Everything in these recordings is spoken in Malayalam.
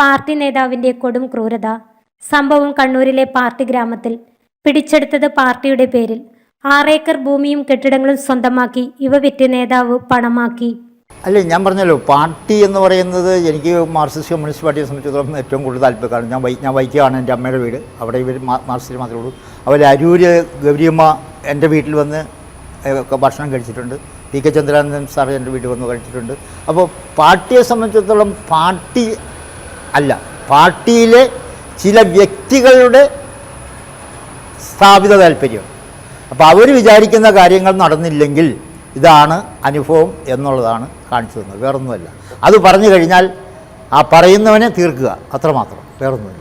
പാർട്ടി നേതാവിന്റെ കൊടും ക്രൂരത സംഭവം കണ്ണൂരിലെ പാർട്ടി ഗ്രാമത്തിൽ പിടിച്ചെടുത്തത് പാർട്ടിയുടെ പേരിൽ. ആറേക്കർ ഭൂമിയും കെട്ടിടങ്ങളും സ്വന്തമാക്കി ഇവ വിറ്റ് നേതാവ് പണമാക്കി. അല്ല ഞാൻ പറഞ്ഞല്ലോ പാർട്ടി എന്ന് പറയുന്നത് എനിക്ക് മാർക്സിസ്റ്റ് കമ്മ്യൂണിസ്റ്റ് പാർട്ടിയെ സംബന്ധിച്ചിടത്തോളം ഏറ്റവും കൂടുതൽ താല്പര്യമാണ് ഞാൻ വൈ ഞാൻ വൈക്കുകയാണ് എന്റെ അമ്മയുടെ വീട്. അവിടെ ഇവർ മാർക്സിസ്റ്റ് മാത്രമേ ഉള്ളൂ. അവർ അരൂര് ഗൗരിയമ്മ എന്റെ വീട്ടിൽ വന്ന് ഭക്ഷണം കഴിച്ചിട്ടുണ്ട്. പി കെ ചന്ദ്രാനന്ദൻ സാർ എന്റെ വീട്ടിൽ വന്ന് കഴിച്ചിട്ടുണ്ട്. അപ്പോൾ പാർട്ടിയെ സംബന്ധിച്ചിടത്തോളം പാർട്ടി അല്ല പാർട്ടിയിലെ ചില വ്യക്തികളുടെ സ്ഥാപിത താല്പര്യം. അപ്പോൾ അവർ വിചാരിക്കുന്ന കാര്യങ്ങൾ നടന്നില്ലെങ്കിൽ ഇതാണ് അനുഭവം എന്നുള്ളതാണ് കാണിച്ചു തന്നത്. വേറൊന്നുമല്ല. അത് പറഞ്ഞു കഴിഞ്ഞാൽ ആ പറയുന്നവനെ തീർക്കുക. അത്രമാത്രം. വേറൊന്നുമില്ല.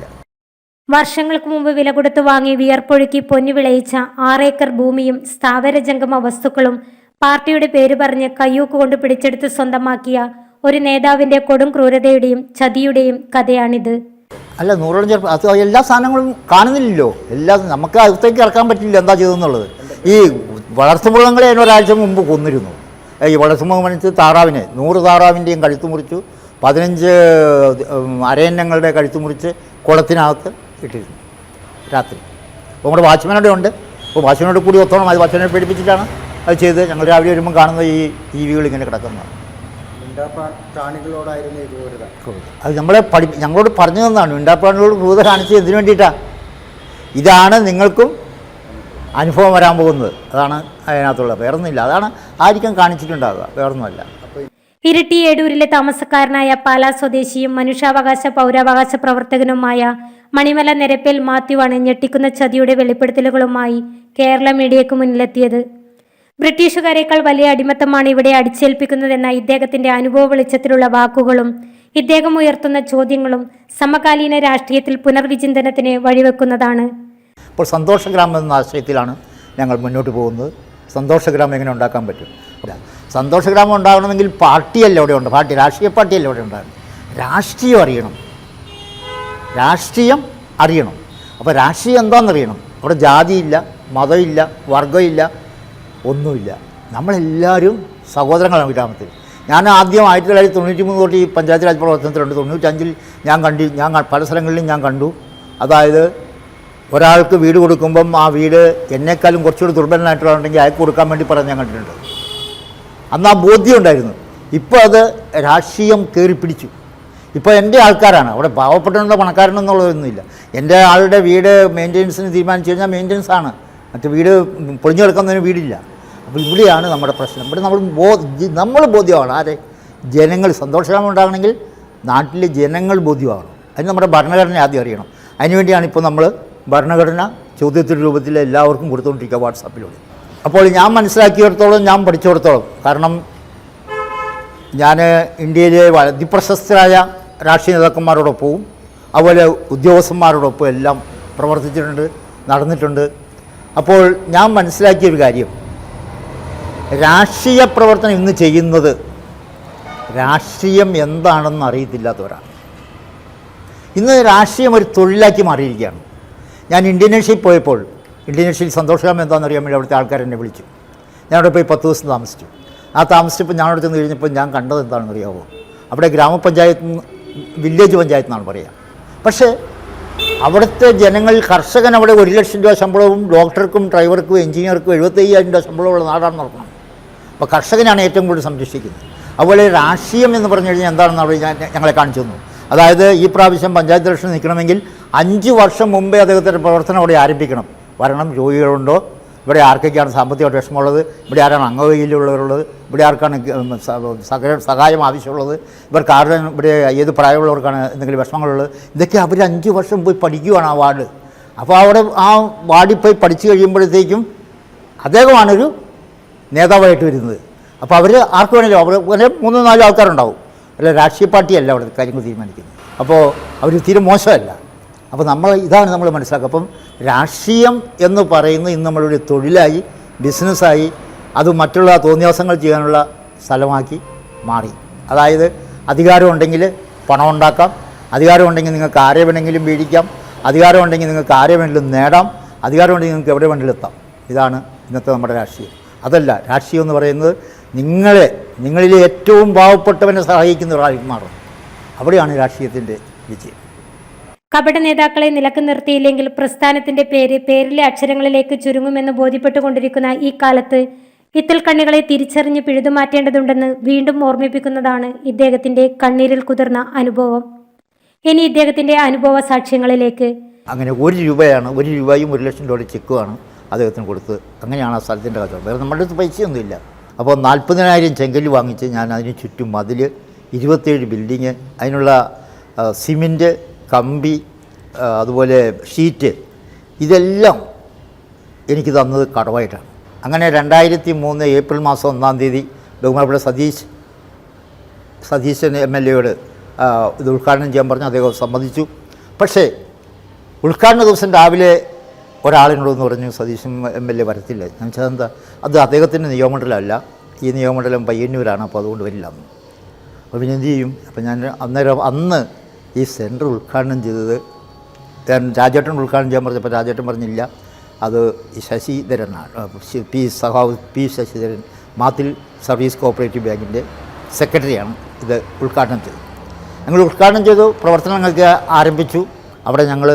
വർഷങ്ങൾക്ക് മുമ്പ് വില കൊടുത്ത് വാങ്ങി വിയർപ്പൊഴുക്കി പൊന്നു വിളയിച്ച ആറേക്കർ ഭൂമിയും സ്ഥാവര ജംഗമ വസ്തുക്കളും പാർട്ടിയുടെ പേര് പറഞ്ഞ് കയ്യൂക്ക് കൊണ്ട് പിടിച്ചെടുത്ത് സ്വന്തമാക്കിയ ഒരു നേതാവിന്റെ കൊടും ക്രൂരതയുടെയും ചതിയുടെയും കഥയാണിത്. അല്ല നൂറോളം ചെറുപ്പം എല്ലാ സാധനങ്ങളും കാണുന്നില്ലല്ലോ. എല്ലാ നമുക്ക് അടുത്തേക്ക് ഇറക്കാൻ പറ്റില്ല എന്താ ചെയ്തെന്നുള്ളത് ഈ വളർത്തുമൃഗങ്ങളെ അതിന് ഒരാഴ്ച മുമ്പ് കൊന്നിരുന്നു. ഈ വളർത്തുമൃഗം മണിച്ച് താറാവിനെ നൂറ് താറാവിന്റെയും കഴുത്ത് മുറിച്ചു പതിനഞ്ച് അരയന്നങ്ങളുടെ കഴുത്ത് മുറിച്ച് കുളത്തിനകത്ത് ഇട്ടിരുന്നു. രാത്രി. അപ്പോൾ നമ്മുടെ വാച്ച്മാനോടെ ഉണ്ട്. അപ്പോൾ വാച്ച്മാനോട് കൂടി ഒത്തോണം അത് വാച്ച്മാനെ പേടിപ്പിച്ചിട്ടാണ് അത് ചെയ്ത് ഞങ്ങൾ രാവിലെ വരുമ്പോൾ കാണുന്ന ഈ ജീവികൾ ഇങ്ങനെ കിടക്കുന്നതാണ്. പ്രാണികളോടായിരുന്നു ഈ ക്രൂരത അത് നമ്മളെ പഠി ഞങ്ങളോട് പറഞ്ഞു തന്നാണ്. മിണ്ടാപ്രാണികളോട് ക്രൂത കാണിച്ചത് എന്തിനു വേണ്ടിയിട്ടാണ് ഇതാണ് നിങ്ങൾക്കും അനുഭവം വരാൻ പോകുന്നത്. അതാണ് അതിനകത്തുള്ളത് വേറൊന്നുമില്ല. അതാണ് ആയിരിക്കും കാണിച്ചിട്ടുണ്ടാവുക. വേറൊന്നുമല്ല. ഇരിട്ടി ഏടൂരിലെ താമസക്കാരനായ പാലാ സ്വദേശിയും മനുഷ്യാവകാശ പൗരാവകാശ പ്രവർത്തകനുമായ മണിമല നിരപ്പേൽ മാത്യുവാണ് ഞെട്ടിക്കുന്ന ചതിയുടെ വെളിപ്പെടുത്തലുകളുമായി കേരള മീഡിയക്ക് മുന്നിലെത്തിയത്. ബ്രിട്ടീഷുകാരേക്കാൾ വലിയ അടിമത്തമാണ് ഇവിടെ അടിച്ചേൽപ്പിക്കുന്നതെന്ന ഇദ്ദേഹത്തിന്റെ അനുഭവ വെളിച്ചത്തിലുള്ള വാക്കുകളും ഇദ്ദേഹം ഉയർത്തുന്ന ചോദ്യങ്ങളും സമകാലീന രാഷ്ട്രീയത്തിൽ പുനർവിചിന്തനത്തിന് വഴിവെക്കുന്നതാണ്. ഇപ്പോൾ സന്തോഷഗ്രാമം എന്ന ആശയത്തിലാണ് ഞങ്ങൾ മുന്നോട്ട് പോകുന്നത്. സന്തോഷഗ്രാമം എങ്ങനെ ഉണ്ടാക്കാൻ പറ്റും? സന്തോഷ സന്തോഷഗ്രാമം ഉണ്ടാകണമെങ്കിൽ പാർട്ടിയല്ല അവിടെ ഉണ്ട്? പാർട്ടി രാഷ്ട്രീയ പാർട്ടിയല്ല അവിടെ ഉണ്ടാകണം? രാഷ്ട്രീയം അറിയണം. രാഷ്ട്രീയം അറിയണം. അപ്പോൾ രാഷ്ട്രീയം എന്താണെന്നറിയണം? അവിടെ ജാതിയില്ല മതമില്ല വർഗമില്ല ഒന്നുമില്ല. നമ്മളെല്ലാവരും സഹോദരങ്ങളാണ് ഗ്രാമത്തിൽ. ഞാൻ ആദ്യം ആയിരത്തി തൊള്ളായിരത്തി തൊണ്ണൂറ്റി മൂന്ന് തൊട്ട് ഈ പഞ്ചായത്ത് രാജ് പ്രവർത്തനത്തിലുണ്ട്. തൊണ്ണൂറ്റഞ്ചിൽ ഞാൻ കണ്ടി ഞാൻ പല സ്ഥലങ്ങളിലും ഞാൻ കണ്ടു. അതായത് ഒരാൾക്ക് വീട് കൊടുക്കുമ്പം ആ വീട് എന്നെക്കാളും കുറച്ചുകൂടി ദുർബലനായിട്ടുണ്ടെങ്കിൽ അയക്ക് കൊടുക്കാൻ വേണ്ടി പറഞ്ഞ് ഞാൻ കണ്ടിട്ടുണ്ട്. അന്ന് ആ ബോധ്യം ഉണ്ടായിരുന്നു. ഇപ്പോൾ അത് രാഷ്ട്രീയം കയറി പിടിച്ചു ഇപ്പോൾ എന്റെ ആൾക്കാരാണ്. അവിടെ പാവപ്പെട്ടവനെന്നോ പണക്കാരനെന്നുള്ളതൊന്നുമില്ല. എന്റെ ആളുടെ വീട് മെയിന്റെനൻസിന് തീരുമാനിച്ചു കഴിഞ്ഞാൽ മെയിന്റെനൻസ് ആണ്. മറ്റു വീട് പൊളിഞ്ഞു കിടക്കുന്നതിന് വീടില്ല. അപ്പോൾ ഇവിടെയാണ് നമ്മുടെ പ്രശ്നം. ഇവിടെ നമ്മൾ ബോ നമ്മൾ ബോധ്യമാണ്. ആരെ? ജനങ്ങൾ സന്തോഷകരം ഉണ്ടാകണമെങ്കിൽ നാട്ടിലെ ജനങ്ങൾ ബോധ്യമാകണം. അതിന് നമ്മുടെ ഭരണഘടന ആദ്യം അറിയണം. അതിനുവേണ്ടിയാണ് ഇപ്പോൾ നമ്മൾ ഭരണഘടന ചോദ്യത്തിന്റെ രൂപത്തിൽ എല്ലാവർക്കും കൊടുത്തുകൊണ്ടിരിക്കുക വാട്സാപ്പിലൂടെ. അപ്പോൾ ഞാൻ മനസ്സിലാക്കിയിടത്തോളം ഞാൻ പഠിച്ചിടത്തോളം. കാരണം ഞാൻ ഇന്ത്യയിലെ അതിപ്രശസ്തരായ രാഷ്ട്രീയ നേതാക്കന്മാരോടൊപ്പവും അതുപോലെ ഉദ്യോഗസ്ഥന്മാരോടൊപ്പം എല്ലാം പ്രവർത്തിച്ചിട്ടുണ്ട് നടന്നിട്ടുണ്ട്. അപ്പോൾ ഞാൻ മനസ്സിലാക്കിയ ഒരു കാര്യം. രാഷ്ട്രീയ പ്രവർത്തനം ഇന്ന് ചെയ്യുന്നത് രാഷ്ട്രീയം എന്താണെന്ന് അറിയത്തില്ലാത്തവരാണ്. ഇന്ന് രാഷ്ട്രീയം ഒരു തൊഴിലാക്കി മാറിയിരിക്കുകയാണ്. ഞാൻ ഇന്ത്യനേഷ്യയിൽ പോയപ്പോൾ ഇന്ത്യനേഷ്യയിൽ സന്തോഷകരം എന്താണെന്ന് അറിയാൻ വേണ്ടി അവിടുത്തെ ആൾക്കാർ എന്നെ വിളിച്ചു. ഞാൻ അവിടെ പോയി പത്ത് ദിവസം താമസിച്ചു. ആ താമസിച്ചപ്പോൾ ഞാൻ അവിടെ ചെന്ന് കഴിഞ്ഞപ്പോൾ ഞാൻ കണ്ടത് എന്താണെന്ന് അറിയാമോ അവിടെ ഗ്രാമപഞ്ചായത്ത് വില്ലേജ് പഞ്ചായത്ത് എന്നാണ് പറയുക. പക്ഷേ അവിടുത്തെ ജനങ്ങൾ കർഷകൻ അവിടെ ഒരു ലക്ഷം രൂപ ശമ്പളവും ഡോക്ടർക്കും ഡ്രൈവർക്കും എഞ്ചിനീയർക്കും എഴുപത്തയ്യായിരം രൂപ ശമ്പളമുള്ള നാടാണ് നടക്കണം അപ്പോൾ കർഷകനാണ് ഏറ്റവും കൂടുതൽ സംരക്ഷിക്കുന്നത്. അതുപോലെ രാഷ്ട്രീയം എന്ന് പറഞ്ഞു കഴിഞ്ഞാൽ എന്താണെന്ന് അവിടെ ഞാൻ ഞങ്ങളെ കാണിച്ചു തന്നു. അതായത് ഈ പ്രാവശ്യം പഞ്ചായത്ത് ഇലക്ഷൻ നിൽക്കണമെങ്കിൽ അഞ്ച് വർഷം മുമ്പേ അദ്ദേഹത്തിന്റെ പ്രവർത്തനം അവിടെ ആരംഭിക്കണം. വരണം രോഗികളുണ്ടോ ഇവിടെ ആർക്കൊക്കെയാണ് സാമ്പത്തികമായിട്ട് വിഷമമുള്ളത്? ഇവിടെ ആരാണ് അംഗവൈകല്യമുള്ളവരുള്ളത്? ഇവിടെ ആർക്കാണ് സഹ- സഹായം ആവശ്യമുള്ളത്? ഇവർക്ക് ആരുടെ ഇവിടെ ഏത് പ്രായമുള്ളവർക്കാണ് എന്തെങ്കിലും വിഷമങ്ങളുള്ളത്? ഇതൊക്കെ അവർ അഞ്ച് വർഷം പോയി പഠിക്കുവാണ് ആ വാർഡ്. അപ്പോൾ അവിടെ ആ വാർഡിൽ പോയി പഠിച്ചു കഴിയുമ്പോഴത്തേക്കും അദ്ദേഹമാണൊരു നേതാവായിട്ട് വരുന്നത്. അപ്പോൾ അവർ ആർക്ക് വേണമെങ്കിലും അവർ അങ്ങനെ മൂന്നോ നാലോ ആൾക്കാരുണ്ടാവും. അല്ല രാഷ്ട്രീയ പാർട്ടിയല്ല അവിടെ കാര്യങ്ങൾ തീരുമാനിക്കുന്നത്. അപ്പോൾ അവർ തീരെ മോശമല്ല. അപ്പോൾ നമ്മൾ ഇതാണ് നമ്മൾ മനസ്സിലാക്കുക. അപ്പം രാഷ്ട്രീയം എന്ന് പറയുന്നത് ഇന്ന് നമ്മളൊരു തൊഴിലായി ബിസിനസ്സായി അത് മറ്റുള്ള തോന്നിയാസങ്ങൾ ചെയ്യാനുള്ള സ്ഥലമാക്കി മാറി. അതായത് അധികാരമുണ്ടെങ്കിൽ പണം ഉണ്ടാക്കാം അധികാരമുണ്ടെങ്കിൽ നിങ്ങൾക്ക് ആരെ വേണമെങ്കിലും മേടിക്കാം അധികാരമുണ്ടെങ്കിൽ നിങ്ങൾക്ക് ആരെ വേണമെങ്കിലും നേടാം അധികാരമുണ്ടെങ്കിൽ നിങ്ങൾക്ക് എവിടെ വേണമെങ്കിലും എത്താം. ഇതാണ് ഇന്നത്തെ നമ്മുടെ രാഷ്ട്രീയം. അതല്ല രാഷ്ട്രീയം എന്ന് പറയുന്നത് നിങ്ങളെ നിങ്ങളിലെ ഏറ്റവും പാവപ്പെട്ടവനെ സഹായിക്കുന്ന ഒരാൾ മാറും. അവിടെയാണ് രാഷ്ട്രീയത്തിന്റെ വിജയം. കപട നേതാക്കളെ നിലയ്ക്ക് നിർത്തിയില്ലെങ്കിൽ പ്രസ്ഥാനത്തിന്റെ പേര് പേരിലെ അക്ഷരങ്ങളിലേക്ക് ചുരുങ്ങുമെന്ന് ബോധ്യപ്പെട്ടുകൊണ്ടിരിക്കുന്ന ഈ കാലത്ത് ഇത്തൽ കണ്ണികളെ തിരിച്ചറിഞ്ഞ് പിഴുതുമാറ്റേണ്ടതുണ്ടെന്ന് വീണ്ടും ഓർമ്മിപ്പിക്കുന്നതാണ് ഇദ്ദേഹത്തിന്റെ കണ്ണീരിൽ കുതിർന്ന അനുഭവം. ഇനി ഇദ്ദേഹത്തിന്റെ അനുഭവ സാക്ഷ്യങ്ങളിലേക്ക്. അങ്ങനെ ഒരു രൂപയാണ് ഒരു രൂപയും ഒരു ലക്ഷം രൂപയുടെ ചെക്കുമാണ് അദ്ദേഹത്തിന് കൊടുത്ത് അങ്ങനെയാണ് ആ സ്ഥലത്തിന്റെ കച്ചവടം. വേറെ നമ്മുടെ അടുത്ത് പൈസയൊന്നുമില്ല. അപ്പോൾ നാൽപ്പതിനായിരം ചെങ്കൽ വാങ്ങിച്ച് ഞാൻ അതിന് ചുറ്റും മതിൽ ഇരുപത്തേഴ് ബിൽഡിങ് അതിനുള്ള സിമന്റ് കമ്പി അതുപോലെ ഷീറ്റ് ഇതെല്ലാം എനിക്ക് തന്നത് കടവായിട്ടാണ്. അങ്ങനെ രണ്ടായിരത്തി മൂന്ന് ഏപ്രിൽ മാസം ഒന്നാം തീയതി ബഹുമാനപ്പെട്ട സതീഷ് സതീശൻ എം എൽ എയോട് ഇത് ഉദ്ഘാടനം ചെയ്യാൻ പറഞ്ഞു അദ്ദേഹം സമ്മതിച്ചു. പക്ഷേ ഉദ്ഘാടന ദിവസം രാവിലെ ഒരാളിനോടൊന്ന് പറഞ്ഞു സതീശൻ എം എൽ എ വരത്തില്ല. ഞാൻ വെച്ചാൽ അത് അദ്ദേഹത്തിന്റെ നിയമമണ്ഡലമല്ല. ഈ നിയമമണ്ഡലം പയ്യന്നൂരാണ് അപ്പോൾ അതുകൊണ്ട് വരില്ല അപ്പോൾ പിന്നെ എന്ത് ചെയ്യും? അപ്പോൾ ഞാൻ അന്നേരം അന്ന് ഈ സെന്റർ ഉദ്ഘാടനം ചെയ്തത് രാജേട്ടൻ ഉദ്ഘാടനം ചെയ്യാൻ പറഞ്ഞപ്പോൾ രാജേട്ടൻ പറഞ്ഞില്ല. അത് ശശിധരനാണ്. P സഹാവ് P Sasidharan Mathil service cooperative ബാങ്കിന്റെ സെക്രട്ടറിയാണ് ഇത് ഉദ്ഘാടനം ചെയ്തത്. ഞങ്ങൾ ഉദ്ഘാടനം ചെയ്തു പ്രവർത്തനങ്ങൾക്ക് ആരംഭിച്ചു. അവിടെ ഞങ്ങൾ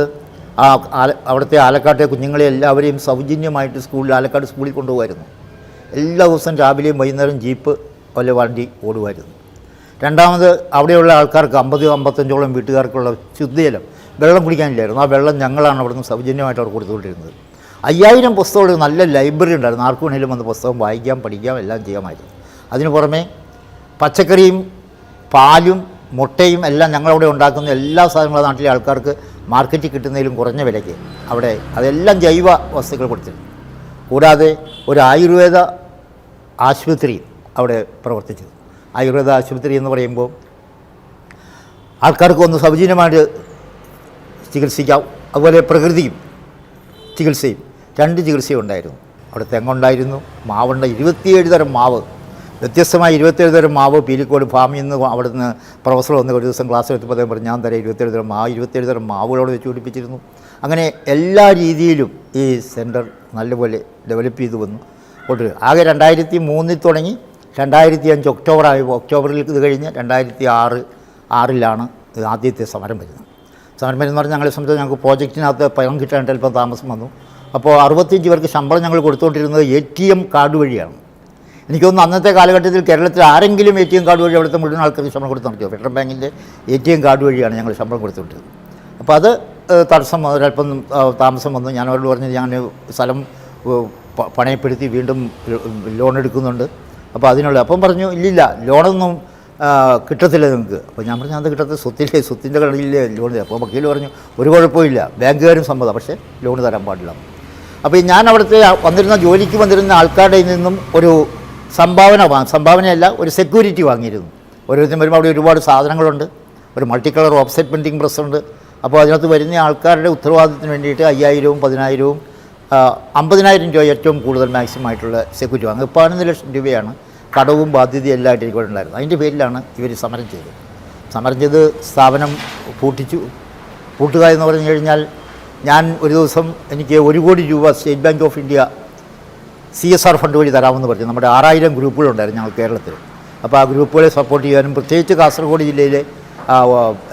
ആ അവിടുത്തെ ആലക്കാട്ടെ കുഞ്ഞുങ്ങളെ എല്ലാവരെയും സൗജന്യമായിട്ട് സ്കൂളിൽ ആലക്കാട് സ്കൂളിൽ കൊണ്ടുപോകുമായിരുന്നു. എല്ലാ ദിവസവും രാവിലെയും വൈകുന്നേരം ജീപ്പ് വല്ല വണ്ടി ഓടുമായിരുന്നു. രണ്ടാമത് അവിടെയുള്ള ആൾക്കാർക്ക് അമ്പത് അമ്പത്തഞ്ചോളം വീട്ടുകാർക്കുള്ള ശുദ്ധജലം വെള്ളം കുടിക്കാനില്ലായിരുന്നു. ആ വെള്ളം ഞങ്ങളാണ് അവിടുന്ന് സൗജന്യമായിട്ട് അവർ കൊടുത്തുകൊണ്ടിരുന്നത്. അയ്യായിരം പുസ്തകങ്ങൾ നല്ല ലൈബ്രറി ഉണ്ടായിരുന്നു. ആർക്കു വേണേലും വന്ന് പുസ്തകം വായിക്കാം പഠിക്കാം എല്ലാം ചെയ്യാമായിരുന്നു. അതിനു പുറമെ പച്ചക്കറിയും പാലും മുട്ടയും എല്ലാം ഞങ്ങളവിടെ ഉണ്ടാക്കുന്ന എല്ലാ സാധനങ്ങളും നാട്ടിലെ ആൾക്കാർക്ക് മാർക്കറ്റിൽ കിട്ടുന്നതിലും കുറഞ്ഞ വിലയ്ക്ക് അവിടെ അതെല്ലാം ജൈവ വസ്തുക്കൾ കൊടുത്തിരുന്നു. കൂടാതെ ഒരു ആയുർവേദ ആശുപത്രി അവിടെ പ്രവർത്തിച്ചത് ആയുർവേദ ആശുപത്രി എന്ന് പറയുമ്പോൾ ആൾക്കാർക്ക് ഒന്ന് സൗജന്യമായിട്ട് ചികിത്സിക്കാം അതുപോലെ പ്രകൃതിയും ചികിത്സയും. രണ്ട് ചികിത്സയും ഉണ്ടായിരുന്നു. അവിടെ തെങ്ങുണ്ടായിരുന്നു മാവുണ്ട്. ഇരുപത്തിയേഴ് തരം മാവ് വ്യത്യസ്തമായ ഇരുപത്തേഴ് തരം മാവ് പീലിക്കോട് ഫാമിൽ നിന്ന് അവിടുന്ന് പ്രൊഫസർ വന്ന് ഒരു ദിവസം ക്ലാസ് എടുത്തപ്പോൾ അദ്ദേഹം പറഞ്ഞു ഞാൻ തരാം ഇരുപത്തേഴ് തരം മാവ്. ഇരുപത്തേഴ് തരം മാവുകളോട് വെച്ച് പിടിപ്പിച്ചിരുന്നു. അങ്ങനെ എല്ലാ രീതിയിലും ഈ സെന്റർ നല്ലപോലെ ഡെവലപ്പ് ചെയ്തു വന്നു. കൊണ്ടുവരും ആകെ രണ്ടായിരത്തി മൂന്നിൽ തുടങ്ങി രണ്ടായിരത്തി അഞ്ച് ഒക്ടോബർ ആയപ്പോൾ ഒക്ടോബറിൽ ഇത് കഴിഞ്ഞ് രണ്ടായിരത്തി ആറ് ആറിലാണ് ഇത് ആദ്യത്തെ സമരം വരുന്നത്. സമരം എന്ന് പറഞ്ഞാൽ ഞങ്ങളെ സംബന്ധിച്ച് ഞങ്ങൾക്ക് പ്രോജക്റ്റിനകത്ത് പണം കിട്ടാൻ അല്പം താമസം വന്നു. അപ്പോൾ അറുപത്തിയഞ്ച് പേർക്ക് ശമ്പളം ഞങ്ങൾ കൊടുത്തുകൊണ്ടിരുന്നത് എ ടി എം കാർഡ് വഴിയാണ്. എനിക്ക് അന്നത്തെ കാലഘട്ടത്തിൽ കേരളത്തിൽ ആരെങ്കിലും എ ടി എം കാർഡ് വഴി അവിടുത്തെ മുഴുവൻ ആൾക്കാർക്ക് ശമ്പളം കൊടുത്തു നടത്തിയോ? ഫെഡറൽ ബാങ്കിന്റെ എ ടി എം കാർഡ് വഴിയാണ് ഞങ്ങൾ ശമ്പളം കൊടുത്തുകൊണ്ടിരുന്നത്. അപ്പോൾ അത് തടസ്സം ഒരല്പം താമസം വന്നു. ഞാൻ അവരോട് പറഞ്ഞു ഞാൻ സ്ഥലം പണയപ്പെടുത്തി വീണ്ടും ലോൺ എടുക്കുന്നുണ്ട്. അപ്പോൾ അതിനുള്ള അപ്പം പറഞ്ഞു ഇല്ലില്ല ലോണൊന്നും കിട്ടത്തില്ല നിങ്ങൾക്ക് അപ്പോൾ ഞാൻ പറഞ്ഞു അത് കിട്ടത്തില്ല സ്വത്തില്ലേ സ്വത്തിന്റെ കടയിലെ തരാം അപ്പോൾ വക്കീൽ പറഞ്ഞു ഒരു കുഴപ്പമില്ല ബാങ്കുകാരും സമ്മതം പക്ഷേ ലോൺ തരാൻ പാടില്ല. അപ്പോൾ ഞാൻ അവിടുത്തെ വന്നിരുന്ന ജോലിക്ക് വന്നിരുന്ന ആൾക്കാരുടെ നിന്നും ഒരു സംഭാവന വാങ്ങി സംഭാവനയല്ല ഒരു സെക്യൂരിറ്റി വാങ്ങിയിരുന്നു. ഓരോരുത്തരും വരുമ്പോൾ അവിടെ ഒരുപാട് സാധനങ്ങളുണ്ട് ഒരു multi colour offset printing press ഉണ്ട്. അപ്പോൾ അതിനകത്ത് വരുന്ന ആൾക്കാരുടെ ഉത്തരവാദിത്തത്തിന് വേണ്ടിയിട്ട് അയ്യായിരവും പതിനായിരവും അമ്പതിനായിരം രൂപ ഏറ്റവും കൂടുതൽ മാക്സിമം ആയിട്ടുള്ള സെക്യൂരിറ്റി വാങ്ങും. പതിനൊന്ന് ലക്ഷം രൂപയാണ്. കടവും ബാധ്യതയും എല്ലാം ആയിട്ട് എനിക്ക് ഉണ്ടായിരുന്നത് അതിന്റെ പേരിലാണ് ഇവർ സമരം ചെയ്തത്. സമരം ചെയ്ത് സ്ഥാപനം പൂട്ടിച്ചു. പൂട്ടുക എന്ന് പറഞ്ഞു കഴിഞ്ഞാൽ ഞാൻ ഒരു ദിവസം എനിക്ക് ഒരു കോടി രൂപ State Bank of India C S R fund വഴി തരാമെന്ന് പറഞ്ഞു. നമ്മുടെ ആറായിരം ഗ്രൂപ്പുകളുണ്ടായിരുന്നു ഞങ്ങൾ കേരളത്തിൽ. അപ്പോൾ ആ ഗ്രൂപ്പുകളെ സപ്പോർട്ട് ചെയ്യാനും പ്രത്യേകിച്ച് കാസർഗോഡ് ജില്ലയിലെ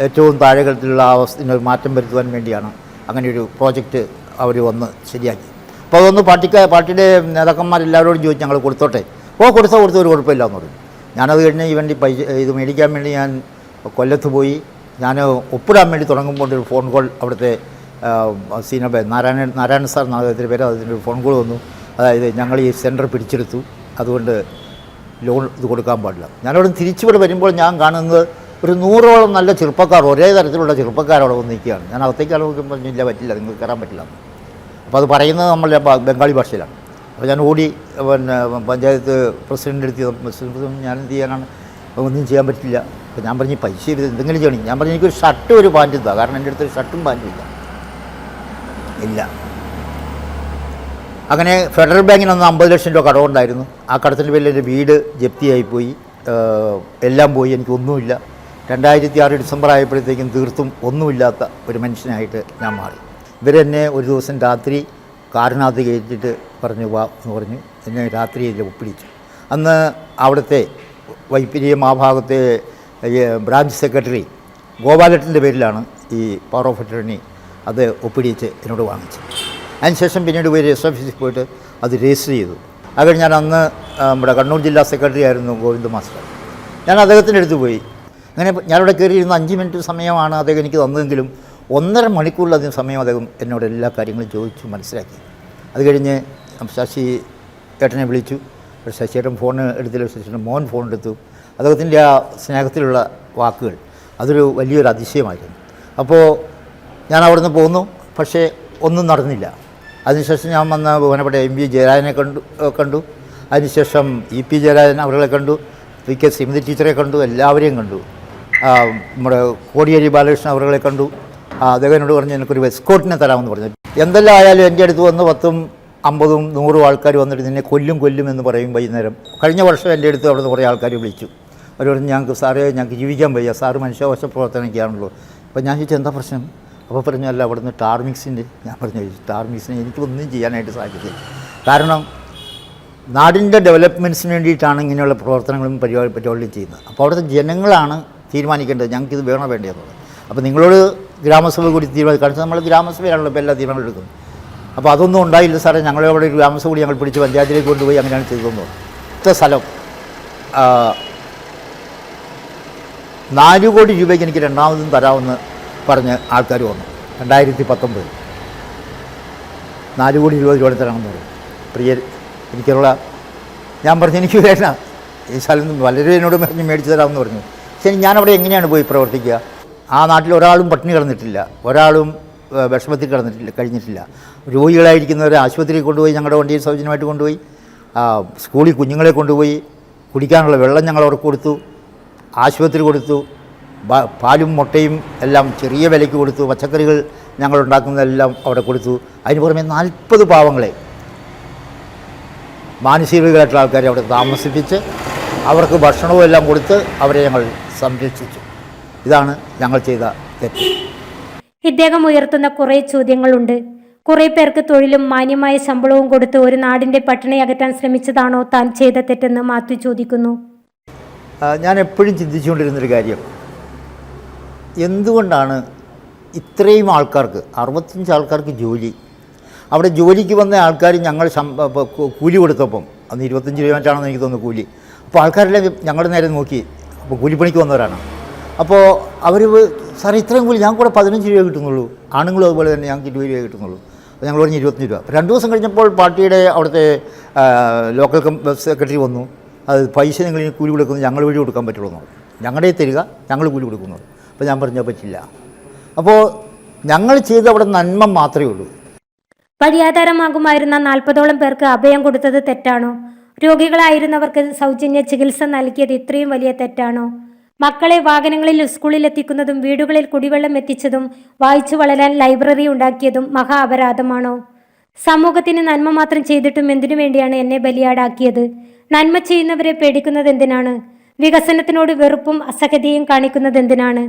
ഏറ്റവും താഴെകളത്തിലുള്ള അവസ്ഥ മാറ്റം വരുത്തുവാൻ വേണ്ടിയാണ് അങ്ങനെ ഒരു പ്രോജക്റ്റ് അവർ വന്ന് ശരിയാക്കി. അപ്പോൾ അതൊന്ന് പാർട്ടിക്ക് പാർട്ടിയുടെ നേതാക്കന്മാരെല്ലാവരോടും ചോദിച്ചു ഞങ്ങൾ കൊടുത്തോട്ടെ. ഓ കൊടുത്ത കൊടുത്ത ഒരു കുഴപ്പമില്ല എന്ന് പറഞ്ഞു. ഞാനത് കഴിഞ്ഞ് ഈ വണ്ടി പൈസ ഇത് മേടിക്കാൻ വേണ്ടി ഞാൻ കൊല്ലത്ത് പോയി. ഞാൻ ഒപ്പിടാൻ വേണ്ടി തുടങ്ങുമ്പോൾ ഒരു ഫോൺ കോൾ അവിടുത്തെ സീനബ നാരായണൻ നാരായണൻ സാർ അദ്ദേഹത്തിന്റെ പേര് അതിന്റെ ഒരു ഫോൺ കോൾ വന്നു. അതായത് ഞങ്ങൾ ഈ സെന്റർ പിടിച്ചെടുത്തു. അതുകൊണ്ട് ലോൺ ഇത് കൊടുക്കാൻ പാടില്ല. ഞാനവിടെ തിരിച്ചുവിടെ വരുമ്പോൾ ഞാൻ കാണുന്നത് ഒരു നൂറോളം നല്ല ചെറുപ്പക്കാർ ഒരേ തരത്തിലുള്ള ചെറുപ്പക്കാർ അവിടെ വന്ന് നിൽക്കുകയാണ്. ഞാൻ അകത്തേക്ക് നോക്കുമ്പോൾ ഇല്ല പറ്റില്ല നിങ്ങൾക്ക് കയറാൻ പറ്റില്ല. അപ്പോൾ അത് പറയുന്നത് നമ്മളെ ബംഗാളി ഭാഷയിലാണ്. അപ്പോൾ ഞാൻ ഓടി പിന്നെ പഞ്ചായത്ത് പ്രസിഡന്റ് എടുത്ത് ഞാൻ എന്ത് ചെയ്യാനാണ്? ഒന്നും ചെയ്യാൻ പറ്റില്ല. അപ്പോൾ ഞാൻ പറഞ്ഞു പൈസ എന്തെങ്കിലും ചെയ്യണം. ഞാൻ പറഞ്ഞു എനിക്കൊരു ഷർട്ടും ഒരു പാന്റും താ കാരണം എന്റെ അടുത്ത് ഒരു ഷർട്ടും പാന്റും ഇല്ല. ഇല്ല. അങ്ങനെ ഫെഡറൽ ബാങ്കിന് അന്ന് അമ്പത് ലക്ഷം രൂപ കടമുണ്ടായിരുന്നു ആ കടത്തിന്റെ പേരിൽ എന്റെ വീട് ജപ്തിയായി പോയി എല്ലാം പോയി എനിക്കൊന്നുമില്ല രണ്ടായിരത്തി ആറ് ഡിസംബർ ആയപ്പോഴത്തേക്കും തീർത്തും ഒന്നുമില്ലാത്ത ഒരു മനുഷ്യനായിട്ട് ഞാൻ മാറി. ഇവരെന്നെ ഒരു ദിവസം രാത്രി കാറിനകത്ത് കയറ്റിയിട്ട് പറഞ്ഞു വാ എന്ന് പറഞ്ഞു. എന്നെ രാത്രി ഇതിൽ ഒപ്പിടിച്ചു. അന്ന് അവിടുത്തെ വൈപ്പിരിയം ആ ഭാഗത്തെ ബ്രാഞ്ച് സെക്രട്ടറി ഗോപാലട്ടിന്റെ പേരിലാണ് ഈ പവർ ഓഫ് അറ്റർണി അത് ഒപ്പിടിച്ച് എന്നോട് വാങ്ങിച്ചത്. അതിനുശേഷം പിന്നീട് പോയി രജിസ്റ്റർ ഓഫീസിൽ പോയിട്ട് അത് രജിസ്റ്റർ ചെയ്തു. അത് ഞാൻ അന്ന് നമ്മുടെ കണ്ണൂർ ജില്ലാ സെക്രട്ടറി ആയിരുന്നു ഗോവിന്ദ് മാസ്റ്റർ. ഞാൻ അദ്ദേഹത്തിന്റെ അടുത്ത് പോയി. അങ്ങനെ ഞാനിവിടെ കയറിയിരുന്ന അഞ്ച് മിനിറ്റ് സമയമാണ് അദ്ദേഹം എനിക്ക് തന്നതെങ്കിലും ഒന്നര മണിക്കൂറിലധികം സമയം അദ്ദേഹം എന്നോട് എല്ലാ കാര്യങ്ങളും ചോദിച്ചു മനസ്സിലാക്കി. അത് കഴിഞ്ഞ് ശശി ഏട്ടനെ വിളിച്ചു. ശശിയേട്ടൻ ഫോൺ എടുത്തില്ല. ശശിയേട്ടൻ മോൻ ഫോൺ എടുത്തു. അദ്ദേഹത്തിന്റെ ആ സ്നേഹത്തിലുള്ള വാക്കുകൾ അതൊരു വലിയൊരു അതിശയമായിരുന്നു. അപ്പോൾ ഞാൻ അവിടുന്ന് പോന്നു. പക്ഷേ ഒന്നും നടന്നില്ല. അതിനുശേഷം ഞാൻ വന്ന ബഹുമാനപ്പെട്ട എം വി ജയരാജനെ കണ്ടു കണ്ടു. അതിനുശേഷം ഇ പി ജയരാജൻ അവരെ കണ്ടു. പി കെ സിമിതി ടീച്ചറെ കണ്ടു. എല്ലാവരെയും കണ്ടു. നമ്മുടെ കോടിയേരി ബാലകൃഷ്ണൻ അവരെ കണ്ടു. അദ്ദേഹം എന്നോട് പറഞ്ഞു എനിക്കൊരു എസ്കോട്ടിനെ തരാമെന്ന് പറഞ്ഞു. എന്തെല്ലാം ആയാലും എന്റെ അടുത്ത് വന്ന് പത്തും അമ്പതും നൂറും ആൾക്കാർ വന്നിട്ട് നിന്നെ കൊല്ലും കൊല്ലും എന്ന് പറയും വൈകുന്നേരം. കഴിഞ്ഞ വർഷം എന്റെ അടുത്ത് അവിടെ നിന്ന് കുറേ ആൾക്കാർ വിളിച്ചു. അവർ പറഞ്ഞു ഞങ്ങൾക്ക് സാറേ ഞങ്ങൾക്ക് ജീവിക്കാൻ വയ്യ. സാറ് മനുഷ്യാവകാശ പ്രവർത്തനമൊക്കെയാണല്ലോ. അപ്പോൾ ഞാൻ ചോദിച്ചു എന്താ പ്രശ്നം? അപ്പോൾ പറഞ്ഞു അല്ല അവിടുന്ന് ടാർമിക്സിന്റെ ഞാൻ പറഞ്ഞു ടാർമിക്സിന് എനിക്കൊന്നും ചെയ്യാനായിട്ട് സാധിക്കില്ല. കാരണം നാടിന്റെ ഡെവലപ്മെന്റ്സിന് വേണ്ടിയിട്ടാണ് ഇങ്ങനെയുള്ള പ്രവർത്തനങ്ങളും പരിപാടി പരിപാടികളും ചെയ്യുന്നത്. അപ്പോൾ അവിടുത്തെ ജനങ്ങളാണ് തീരുമാനിക്കേണ്ടത്. ഞങ്ങൾക്കിത് വേണോ വേണ്ടതെന്നുള്ളത് അപ്പോൾ നിങ്ങളോട് ഗ്രാമസഭ കൂടി കാരണം നമ്മൾ ഗ്രാമസഭയിലാണല്ലോ ഇപ്പോൾ എല്ലാ തീരുമാനങ്ങളും എടുക്കുന്നത്. അപ്പോൾ അതൊന്നും ഉണ്ടായില്ല സാറേ. ഞങ്ങളെ അവിടെ ഒരു ഗ്രാമസഭ കൂടി ഞങ്ങൾ പിടിച്ച് പഞ്ചായത്തിലേക്ക് കൊണ്ടുപോയി അങ്ങനെയാണ് ചെയ്തതെന്ന്. ഇത്ത സ്ഥലം. നാല് കോടി രൂപയ്ക്ക് എനിക്ക് രണ്ടാമതും തരാമെന്ന് പറഞ്ഞ് ആൾക്കാർ വന്നു. രണ്ടായിരത്തി പത്തൊമ്പത് നാല് കോടി രൂപ രൂപ തരാമെന്ന് പറഞ്ഞു. പ്രിയ എനിക്കുള്ള ഞാൻ പറഞ്ഞു എനിക്ക് വേണ്ട. ഈ സ്ഥലം വളരെ എന്നോട് പറഞ്ഞ് മേടിച്ച് തരാമെന്ന് പറഞ്ഞു. ശരി ഞാനവിടെ എങ്ങനെയാണ് പോയി പ്രവർത്തിക്കുക? ആ നാട്ടിൽ ഒരാളും പട്ടിണി കിടന്നിട്ടില്ല. ഒരാളും വിഷമത്തിൽ കിടന്നിട്ടില്ല കഴിഞ്ഞിട്ടില്ല. രോഗികളായിരിക്കുന്നവരെ ആശുപത്രിയിൽ കൊണ്ടുപോയി ഞങ്ങളുടെ വണ്ടിയിൽ സൗജന്യമായിട്ട് കൊണ്ടുപോയി. സ്കൂളിൽ കുഞ്ഞുങ്ങളെ കൊണ്ടുപോയി. കുടിക്കാനുള്ള വെള്ളം ഞങ്ങൾ അവർക്ക് കൊടുത്തു. ആശുപത്രി കൊടുത്തു. പാലും മുട്ടയും എല്ലാം ചെറിയ വിലയ്ക്ക് കൊടുത്തു. പച്ചക്കറികൾ ഞങ്ങൾ ഉണ്ടാക്കുന്നതെല്ലാം അവിടെ കൊടുത്തു. അതിന് പുറമെ നാൽപ്പത് പാവങ്ങളെ മാനസികമായിട്ടുള്ള ആൾക്കാരെ അവിടെ താമസിപ്പിച്ച് അവർക്ക് ഭക്ഷണവും എല്ലാം കൊടുത്ത് അവരെ ഞങ്ങൾ സംരക്ഷിച്ചു. ഇതാണ് ഞങ്ങൾ ചെയ്ത തെറ്റ്. ഇദ്ദേഹം ഉയർത്തുന്ന കുറേ ചോദ്യങ്ങളുണ്ട്. കുറേ പേർക്ക് തൊഴിലും മാന്യമായ ശമ്പളവും കൊടുത്ത് ഒരു നാടിന്റെ പട്ടിണി അകറ്റാൻ ശ്രമിച്ചതാണോ താൻ ചെയ്ത തെറ്റെന്ന് മാത്യു ചോദിക്കുന്നു. ഞാൻ എപ്പോഴും ചിന്തിച്ചുകൊണ്ടിരുന്നൊരു കാര്യം. എന്തുകൊണ്ടാണ് ഇത്രയും ആൾക്കാർക്ക് അറുപത്തഞ്ച് ആൾക്കാർക്ക് ജോലി? അവിടെ ജോലിക്ക് വന്ന ആൾക്കാർ ഞങ്ങൾ കൂലി കൊടുത്തപ്പം അന്ന് ഇരുപത്തഞ്ച് രൂപ മറ്റാണെന്ന് എനിക്ക് തോന്നുന്നു കൂലി. അപ്പോൾ ആൾക്കാരെല്ലാം ഞങ്ങളുടെ നേരെ നോക്കി അപ്പോൾ കൂലിപ്പണിക്ക് വന്നവരാണ്. അപ്പോൾ അവർ സാർ ഇത്രയും കൂടി ഞാൻ കൂടെ പതിനഞ്ച് രൂപ കിട്ടുന്നുള്ളൂ. ആണുങ്ങളും അതുപോലെ തന്നെ ഞങ്ങൾക്ക് ഇരുപത് രൂപ കിട്ടുന്നുള്ളൂ. അപ്പോൾ ഞങ്ങൾ പറഞ്ഞ് ഇരുപത്തഞ്ച് രൂപ. രണ്ട് ദിവസം കഴിഞ്ഞപ്പോൾ പാർട്ടിയുടെ അവിടുത്തെ ലോക്കൽ സെക്രട്ടറി വന്നു. അത് പൈസ നിങ്ങൾ കൂലി കൊടുക്കുന്നത് ഞങ്ങൾ വഴി കൊടുക്കാൻ പറ്റുള്ളൂ ഞങ്ങളുടെ തരിക ഞങ്ങൾ കൂലി കൊടുക്കുന്നു. അപ്പോൾ ഞാൻ പറഞ്ഞാൽ പറ്റില്ല. അപ്പോൾ ഞങ്ങൾ ചെയ്ത അവിടെ നന്മ മാത്രമേ ഉള്ളൂ. വഴിയാധാരമാകുമായിരുന്ന നാൽപ്പതോളം പേർക്ക് അഭയം കൊടുത്തത് തെറ്റാണോ? രോഗികളായിരുന്നവർക്ക് സൗജന്യ ചികിത്സ നൽകിയത് ഇത്രയും വലിയ തെറ്റാണോ? മക്കളെ വാഹനങ്ങളിൽ സ്കൂളിൽ എത്തിക്കുന്നതും വീടുകളിൽ കുടിവെള്ളം എത്തിച്ചതും വായിച്ചു വളരാൻ ലൈബ്രറി ഉണ്ടാക്കിയതും മഹാ അപരാധമാണോ? സമൂഹത്തിന് നന്മ മാത്രം ചെയ്തിട്ടും എന്തിനു വേണ്ടിയാണ് എന്നെ ബലിയാടാക്കിയത്? നന്മ ചെയ്യുന്നവരെ പേടിക്കുന്നത് എന്തിനാണ്? വികസനത്തിനോട് വെറുപ്പും അസഹതയും കാണിക്കുന്നത് എന്തിനാണ്?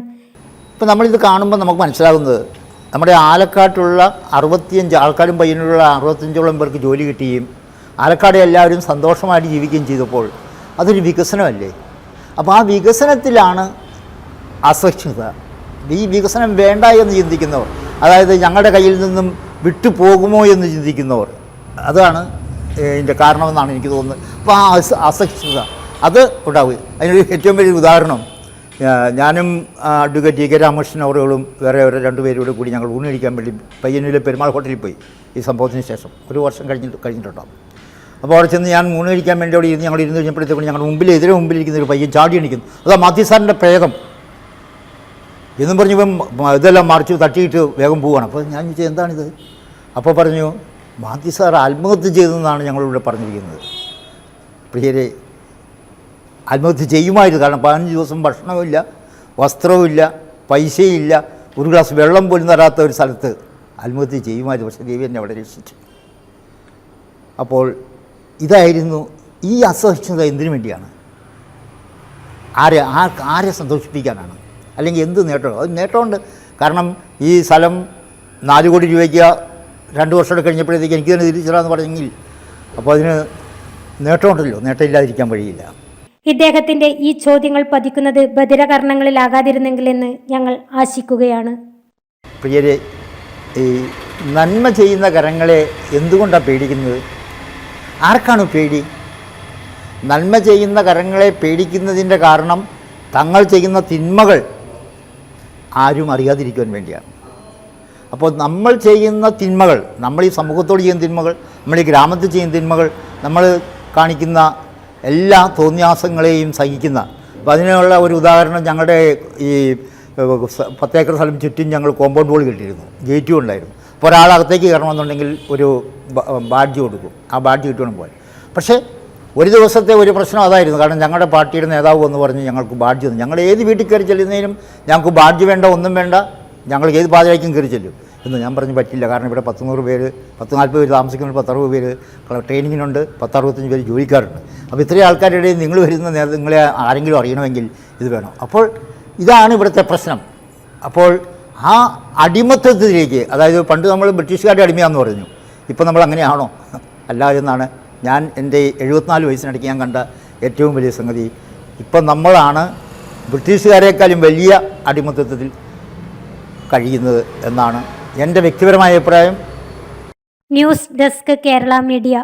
ഇപ്പം നമ്മളിത് കാണുമ്പോൾ നമുക്ക് മനസ്സിലാകുന്നത് നമ്മുടെ ആലക്കാട്ടുള്ള അറുപത്തിയഞ്ച് ആൾക്കാരും പയ്യനുള്ള അറുപത്തഞ്ചോളം പേർക്ക് ജോലി കിട്ടുകയും ആലക്കാട് എല്ലാവരും സന്തോഷമായിട്ട് ജീവിക്കുകയും ചെയ്തപ്പോൾ അതൊരു വികസനമല്ലേ? അപ്പോൾ ആ വികസനത്തിലാണ് അസഹിഷ്ണുത ഈ വികസനം വേണ്ട എന്ന് ചിന്തിക്കുന്നവർ അതായത് ഞങ്ങളുടെ കയ്യിൽ നിന്നും വിട്ടുപോകുമോ എന്ന് ചിന്തിക്കുന്നവർ അതാണ് ഇതിന്റെ കാരണമെന്നാണ് എനിക്ക് തോന്നുന്നത്. അപ്പോൾ ആ അസ അസഹിഷ്ണുത അത് ഉണ്ടാവുക. അതിനൊരു ഏറ്റവും വലിയ ഉദാഹരണം ഞാനും അഡ്വക്കേറ്റ് ടി കെ രാമകൃഷ്ണൻ അവരുകളും വേറെ ഒരു രണ്ടുപേരോട് കൂടി ഞങ്ങൾ ഊണിയടിക്കാൻ വേണ്ടി പയ്യന്നൂരിലെ പെരുമാൾ ഹോട്ടലിൽ പോയി ഈ സംഭവത്തിന് ശേഷം. ഒരു വർഷം കഴിഞ്ഞിട്ട് കഴിഞ്ഞിട്ടുണ്ടാവും അപ്പോൾ അവിടെ ചെന്ന് ഞാൻ മൂന്ന് കഴിക്കാൻ വേണ്ടി അവിടെ ഇരുന്ന് ഞങ്ങൾ ഇരുന്ന് കഴിഞ്ഞപ്പോഴത്തേക്കും ഞങ്ങളുടെ മുമ്പിൽ എതിരെ മുമ്പിൽ ഇരിക്കുന്ന ഒരു പയ്യൻ ചാടി എണിക്കുന്നു. അതാ മാധ്യസാറിന്റെ പ്രേതം. എന്നും പറഞ്ഞു ഇപ്പം ഇതെല്ലാം മറിച്ച് തട്ടിയിട്ട് വേഗം പോവുകയാണ്. അപ്പോൾ ഞാൻ ചോദിച്ചത് എന്താണിത്? അപ്പോൾ പറഞ്ഞു മാത്യു സാർ ആത്മഹത്യ ചെയ്തതെന്നാണ് ഞങ്ങളിവിടെ പറഞ്ഞിരിക്കുന്നത്. പ്രിയരെ ആത്മഹത്യ ചെയ്യുമായിരുന്നു. കാരണം പതിനഞ്ച് ദിവസം ഭക്ഷണവുമില്ല വസ്ത്രവുമില്ല പൈസയില്ല ഒരു ഗ്ലാസ് വെള്ളം പോലും തരാത്ത ഒരു സ്ഥലത്ത് ആത്മഹത്യ ചെയ്യുമായിരുന്നു. പക്ഷേ ദേവി എന്നെ അവിടെ രക്ഷിച്ചു. അപ്പോൾ ഇതായിരുന്നു ഈ അസഹിഷ്ണുത എന്തിനു വേണ്ടിയാണ്? ആരെ ആ ആരെ സന്തോഷിപ്പിക്കാനാണ്? അല്ലെങ്കിൽ എന്ത് നേട്ടം? അത് നേട്ടമുണ്ട്. കാരണം ഈ സ്ഥലം നാല് കോടി രൂപയ്ക്ക് രണ്ട് വർഷം കഴിഞ്ഞപ്പോഴത്തേക്ക് എനിക്ക് തന്നെ തിരിച്ചിടാന്ന് പറഞ്ഞെങ്കിൽ അപ്പോൾ അതിന് നേട്ടമുണ്ടല്ലോ. നേട്ടമില്ലാതിരിക്കാൻ വഴിയില്ല. ഇദ്ദേഹത്തിന്റെ ഈ ചോദ്യങ്ങൾ പതിക്കുന്നത് ബദിരകർണങ്ങളിലാകാതിരുന്നെങ്കിലെന്ന് ഞങ്ങൾ ആശിക്കുകയാണ്. പ്രിയരെ ഈ നന്മ ചെയ്യുന്ന കരങ്ങളെ എന്തുകൊണ്ടാണ് പേടിക്കുന്നത്? ആർക്കാണ് പേടി? നന്മ ചെയ്യുന്ന കരങ്ങളെ പേടിക്കുന്നതിന്റെ കാരണം തങ്ങൾ ചെയ്യുന്ന തിന്മകൾ ആരും അറിയാതിരിക്കുവാൻ വേണ്ടിയാണ്. അപ്പോൾ നമ്മൾ ചെയ്യുന്ന തിന്മകൾ നമ്മൾ ഈ സമൂഹത്തോട് ചെയ്യുന്ന തിന്മകൾ നമ്മൾ ഈ ഗ്രാമത്തിൽ ചെയ്യുന്ന തിന്മകൾ നമ്മൾ കാണിക്കുന്ന എല്ലാ തോന്നിയാസങ്ങളെയും സഹിക്കുന്ന അപ്പോൾ അതിനുള്ള ഒരു ഉദാഹരണം ഞങ്ങളുടെ ഈ പത്തേക്കർ സ്ഥലം ചുറ്റും ഞങ്ങൾ കോമ്പൗണ്ട് വോൾ കിട്ടിയിരുന്നു ഗേറ്റും ഉണ്ടായിരുന്നു. അപ്പോൾ ഒരാൾ അകത്തേക്ക് കയറണമെന്നുണ്ടെങ്കിൽ ഒരു ബാഡ്ജ് കൊടുക്കും. ആ ബാഡ്ജ് കിട്ടണം പോയി പക്ഷേ ഒരു ദിവസത്തെ ഒരു പ്രശ്നം അതായിരുന്നു. കാരണം ഞങ്ങളുടെ പാർട്ടിയുടെ നേതാവ് എന്ന് പറഞ്ഞ് ഞങ്ങൾക്ക് ബാഡ്ജ് തന്നു. ഞങ്ങൾ ഏത് വീട്ടിൽ കയറി ചെല്ലുന്നതിനും ഞങ്ങൾക്ക് ബാഡ്ജ് വേണ്ട ഒന്നും വേണ്ട. ഞങ്ങൾ ഏത് പാതയിലേക്കും കയറി ചെല്ലും എന്ന് ഞാൻ പറഞ്ഞു പറ്റില്ല. കാരണം ഇവിടെ പത്ത് നൂറ് പേര് പത്ത് നാൽപ്പത് പേര് താമസിക്കുന്ന പത്തറുപത് പേര് ട്രെയിനിങ്ങിനുണ്ട് പത്തറുപത്തഞ്ച് പേര് ജോലിക്കാരുണ്ട്. അപ്പോൾ ഇത്രയും ആൾക്കാരുടെ നിങ്ങൾ വരുന്ന നിങ്ങളെ ആരെങ്കിലും അറിയണമെങ്കിൽ ഇത് വേണം. അപ്പോൾ ഇതാണ് ഇവിടുത്തെ പ്രശ്നം. അപ്പോൾ ആ അടിമത്തത്തിലേക്ക് അതായത് പണ്ട് നമ്മൾ ബ്രിട്ടീഷുകാരുടെ അടിമയാന്ന് പറഞ്ഞു. ഇപ്പോൾ നമ്മൾ അങ്ങനെയാണോ? അല്ല എന്നാണ് ഞാൻ എന്റെ എഴുപത്തിനാല് വയസ്സിനിടയ്ക്ക് ഞാൻ കണ്ട ഏറ്റവും വലിയ സംഗതി. ഇപ്പം നമ്മളാണ് ബ്രിട്ടീഷുകാരെക്കാളും വലിയ അടിമത്തത്തിൽ കഴിയുന്നത് എന്നാണ് എന്റെ വ്യക്തിപരമായ അഭിപ്രായം. News desk Kerala media.